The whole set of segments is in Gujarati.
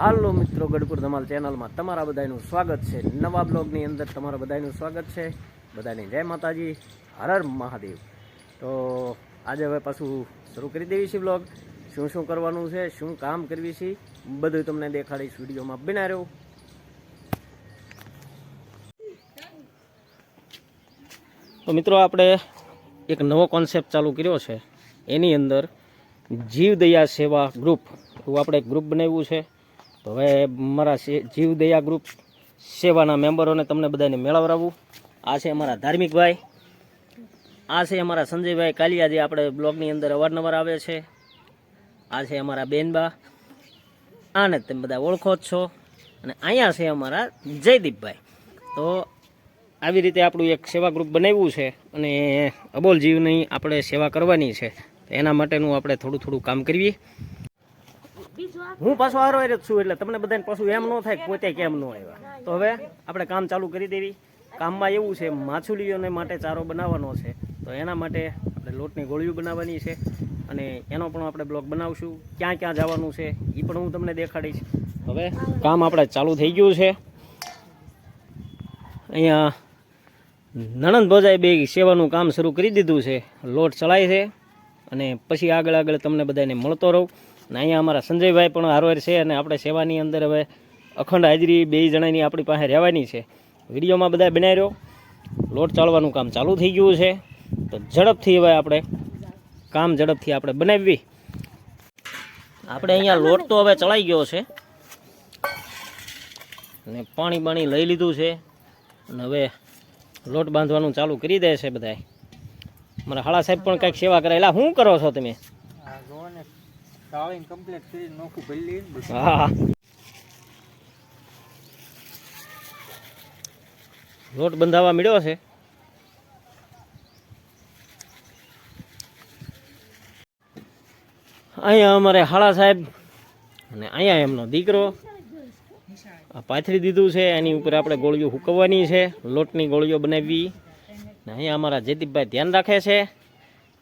હાલો મિત્રો ગઢપુર ધમાલ ચેનલમાં તમારા બધાનું સ્વાગત છે. નવા બ્લોગની અંદર તમારા બધાનું સ્વાગત છે. બધાની જય માતાજી, હર મહાદેવ. તો આજે હવે પાછું શરૂ કરી દેવી છે બ્લોગ. શું શું કરવાનું છે, શું કામ કરવી છે બધું તમને દેખાડીશ વિડીયોમાં બિના રહ્યો. તો મિત્રો, આપણે એક નવો કોન્સેપ્ટ ચાલુ કર્યો છે. એની અંદર જીવદયા સેવા ગ્રુપ એવું આપણે એક ગ્રુપ બનાવ્યું છે. તો હવે મારા જીવ જીવદયા ગ્રુપ સેવાના મેમ્બરોને તમને બધાને મેળવરાવું આ છે અમારા ધાર્મિકભાઈ આ છે અમારા સંજયભાઈ કાલિયા જે આપણે બ્લોગની અંદર અવારનવાર આવે છે. આ છે અમારા બેનબા. આને તમે બધા ઓળખો જ છો. અને અહીંયા છે અમારા જયદીપભાઈ. તો આવી રીતે આપણું એક સેવા ગ્રુપ બનાવ્યું છે અને અબોલ જીવની આપણે સેવા કરવાની છે. તો એના માટેનું આપણે થોડું થોડું કામ કરીએ. હું પાછો હારો જ છું એટલે તમને બધાને પાછું એમ ન થાય પોતે કેમ ન આવ્યા. તો હવે આપણે કામ ચાલુ કરી દેવી. કામમાં એવું છે, માછલીઓને માટે ચારો બનાવવાનો છે. તો એના માટે આપણે લોટની ગોળીઓ બનાવવાની છે અને એનો પણ આપણે બ્લોગ બનાવશું. ક્યાં ક્યાં જવાનું છે એ પણ હું તમને દેખાડીશ. હવે કામ આપણે ચાલુ થઈ ગયું છે. અહીંયા નણંદ ભોજાએ બે સેવાનું કામ શરૂ કરી દીધું છે. લોટ ચલાય છે અને પછી આગળ આગળ તમને બધાને મળતો રહું. અને અહીંયા અમારા સંજયભાઈ પણ હારવાર છે અને આપણે સેવાની અંદર હવે અખંડ હાજરી બે જણાની આપણી પાસે રહેવાની છે. વિડીયોમાં બધા બનાવી રહ્યો. લોટ ચાળવાનું કામ ચાલુ થઈ ગયું છે. તો ઝડપથી હવે આપણે કામ ઝડપથી આપણે બનાવવી આપણે અહીંયા લોટ તો હવે ચલાઈ ગયો છે. અને પાણી બાણી લઈ લીધું છે. અને હવે લોટ બાંધવાનું ચાલુ કરી દે છે બધાય મારા હાળા સાહેબ પણ કંઈક સેવા કરેલા શું કરો છો તમે? ને ચાળીને કમ્પ્લીટ કરી નોખું ભરી લઈએ લોટ બંધાવા મળ્યો છે અહીંયા અમારે હાળા સાહેબ અને અહીંયા એમનો દીકરો પાથરી દીધું છે એની ઉપર આપણે ગોળીઓ હુકવવાની છે, લોટની ગોળીઓ બનાવવી ને અહીંયા અમારા જયદીપભાઈ ધ્યાન રાખે છે.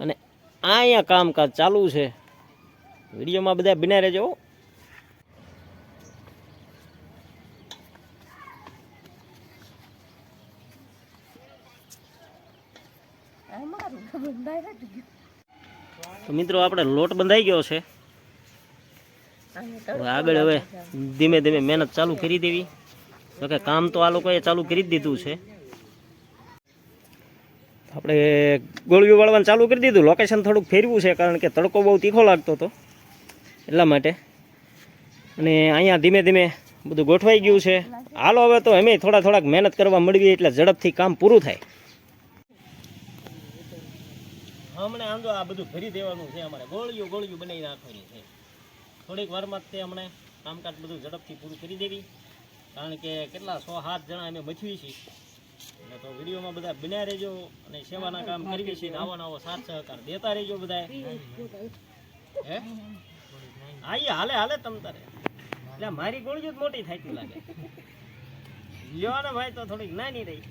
અને અહીંયા કામકાજ ચાલુ છે. વિડીયોમાં બધા બિના રહેજો. તો મિત્રો, આપણે લોટ બંધાઈ ગયો છે. આગળ હવે ધીમે ધીમે મહેનત ચાલુ કરી દેવી. તો કે કામ તો આ લોકોએ ચાલુ કરી દીધું છે. આપણે ગોળીઓ વાળવાનું ચાલુ કરી દીધું. લોકેશન થોડુંક ફેરવું છે કારણ કે તડકો બહુ તીખો લાગતો હતો. એટલા માટે. અને અહીંયા ધીમે ધીમે બધું ગોઠવાઈ ગયું છે. હાલો, હવે તો અમે થોડા થોડાક મહેનત કરવા મળવી એટલે ઝડપથી કામ પૂરું થાય. હમણાં આમ તો આ બધું ભરી દેવાનું છે અમારે. ગોળિયું ગોળિયું બનાવી નાખવાની છે. થોડીક વારમાં તે હમણાં કામકાજ બધું ઝડપથી પૂરું કરી દેવી. કારણ કે કેટલા સો સાત જણા અમે મચવી છીએ. તો વિડીયોમાં બધા બન્યા રહેજો અને સેવાના કામ કરીએ છે આવો નવો સાથ સહકાર દેતા રહેજો બધા હે? આઈએ હાલે હાલે તમ તારે. એટલે મારી ગોળીઓ જ મોટી થાય લાગે. લ્યો ને ભાઈ તો થોડીક નાની રહી.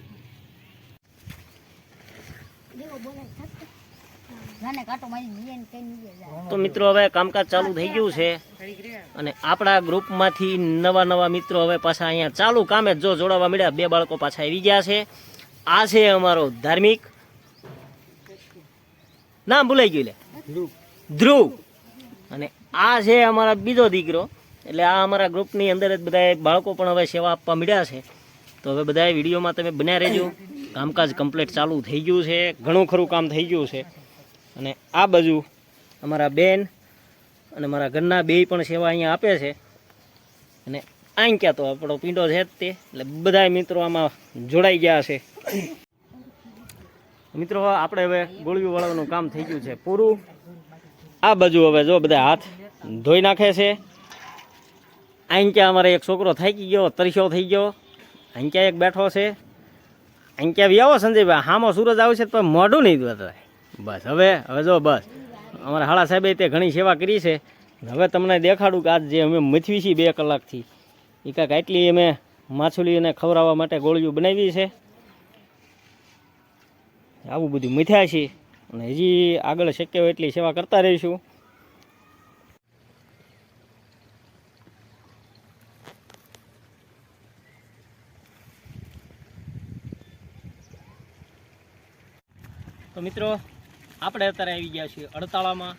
તો મિત્રો હવે કામકાજ ચાલુ થઈ ગયું છે. અને આપણા ગ્રુપમાંથી નવા નવા મિત્રો હવે પાછા અહીંયા ચાલુ કામે જ જો જોડાવા મળ્યા બે બાળકો પાછા આવી ગયા છે. આ છે અમારો ધાર્મિક. નામ ભૂલાઈ ગયું લે. ધ્રુવ. અને આ છે અમારા બીજો દીકરો. એટલે આ અમારા ગ્રુપની અંદર જ બધા બાળકો પણ હવે સેવા આપવા મળ્યા છે. તો હવે બધા વિડીયોમાં તમે બન્યા રહેજો. કામકાજ કમ્પ્લીટ ચાલુ થઈ ગયું છે. ઘણું ખરું કામ થઈ ગયું છે. અને આ બાજુ અમારા બેન અને મારા ઘરના બેય પણ સેવા અહીંયા આપે છે. અને આઈ ક્યાં તો આપણો પીંડો છે જ તે. એટલે બધા મિત્રો આમાં જોડાઈ ગયા છે. મિત્રો, આપણે હવે ગોળીઓ વાળવાનું કામ થઈ ગયું છે. પૂરું. આ બાજુ હવે જો બધા હાથ ધોઈ નાખે છે. અહીં અમારે એક છોકરો થાકી ગયો, તરસ્યો થઈ ગયો. અહીં ક્યાં એક બેઠો છે. અહીં ક્યાં બી આવો સંજયભાઈ હામો સૂરજ આવશે તો મોઢું નહીં બતાવે બસ હવે હવે જો બસ. અમારા હાળા સાહેબે તે ઘણી સેવા કરી છે. હવે તમને દેખાડું કે આજ જે અમે મથવી છીએ બે કલાકથી એ કાંઈક આટલી અમે માછલીઓને ખવડાવવા માટે ગોળીઓ બનાવી છે. આવું બધું મથ્યા છીએ અને હજી આગળ શક્ય હોય એટલી સેવા કરતા રહીશું. તો મિત્રો, આપણે અત્યારે આવી ગયા છીએ અડતાળામાં.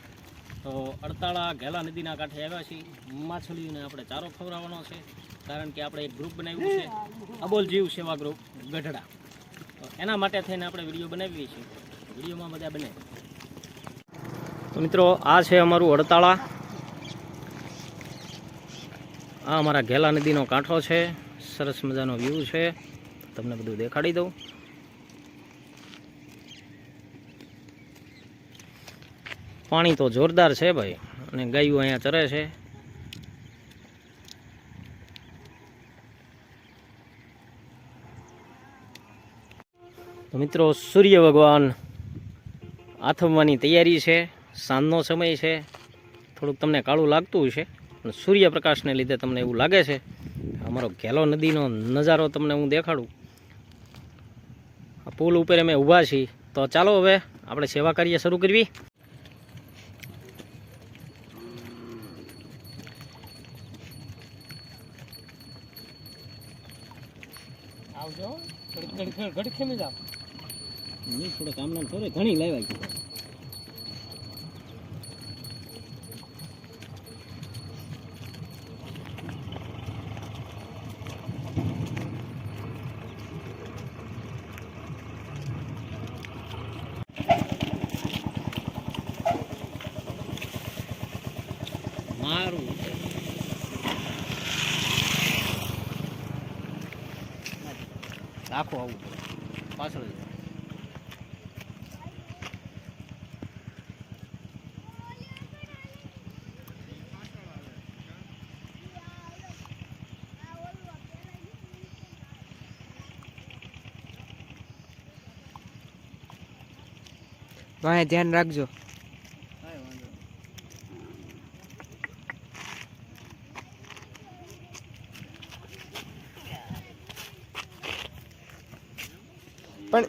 તો અડતાળા ઘેલા નદીના કાંઠે આવ્યા છીએ. માછલીઓને આપણે ચારો ખવડાવવાનો છે, કારણ કે આપણે એક ગ્રુપ બનાવ્યું છે અબોલ જીવ સેવા ગ્રુપ ગઢડા. તો એના માટે થઈને આપણે વીડિયો બનાવીએ છીએ. વિડીયોમાં મજા બને. તો મિત્રો, આ છે અમારું અડતાળા. આ અમારા ઘેલા નદીનો કાંઠો છે. સરસ મજાનો વ્યૂ છે. તમને બધું દેખાડી દઉં. પાણી તો જોરદાર છે ભાઈ. અને ગાયું અહીંયા ચરે છે. મિત્રો, સૂર્ય ભગવાન આથમવાની તૈયારી છે. સાંજનો સમય છે. થોડુંક તમને કાળું લાગતું હશે. પણ સૂર્યપ્રકાશને લીધે તમને એવું લાગે છે. અમારો ઘેલો નદીનો નજારો તમને હું દેખાડું. પુલ ઉપર અમે ઊભા છીએ. તો ચાલો હવે આપણે સેવા કાર્ય શરૂ કરવી આવજો. ઘડી ખેમી જાવ થોડે કામ નામ થોડે ઘણી લેવાય મારું રાખો આવું. પાછળ ધ્યાન રાખજો. પણ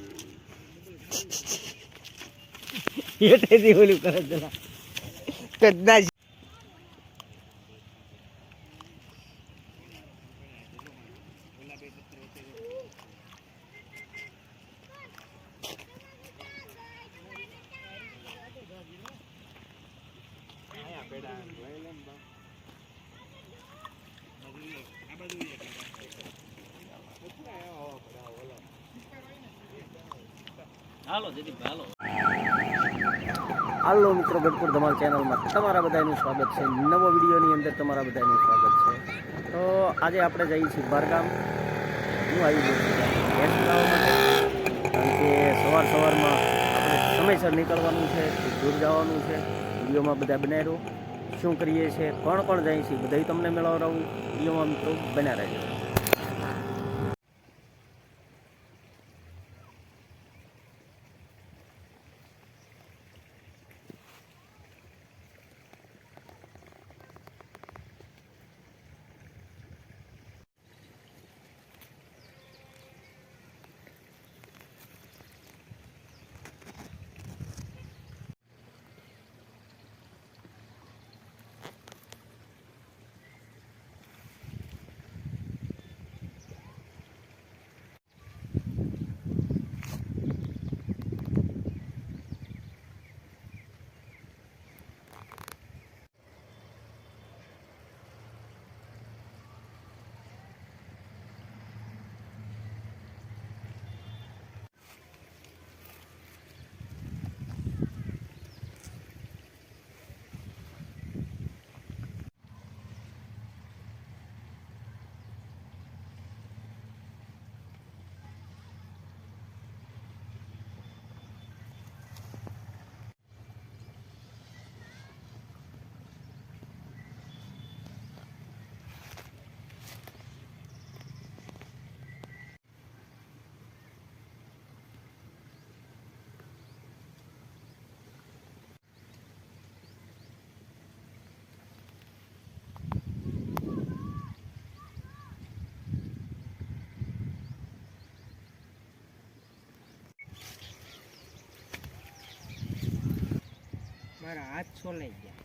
હેઠેથી ઓલું કરે જરા. કદાચ હાલો હાલો. હાલો મિત્રો ગઢપુર ધમાલ ચેનલમાં તમારા બધાનું સ્વાગત છે. નવો વિડીયોની અંદર તમારા બધાનું સ્વાગત છે. તો આજે આપણે જઈએ છીએ બારગામ. હું આવી ગયો છું. કારણ કે સવાર સવારમાં આપણે સમયસર નીકળવાનું છે દૂર જવાનું છે. વિડીયોમાં બધા બનાવ્યું. શું કરીએ છીએ, કોણ કોણ જાય છે, બધાય તમને મેળવડાવું. વિડીયોમાં મિત્રો, બન્યા રહેજો. મારા હાથ છોલાઈ ગયા.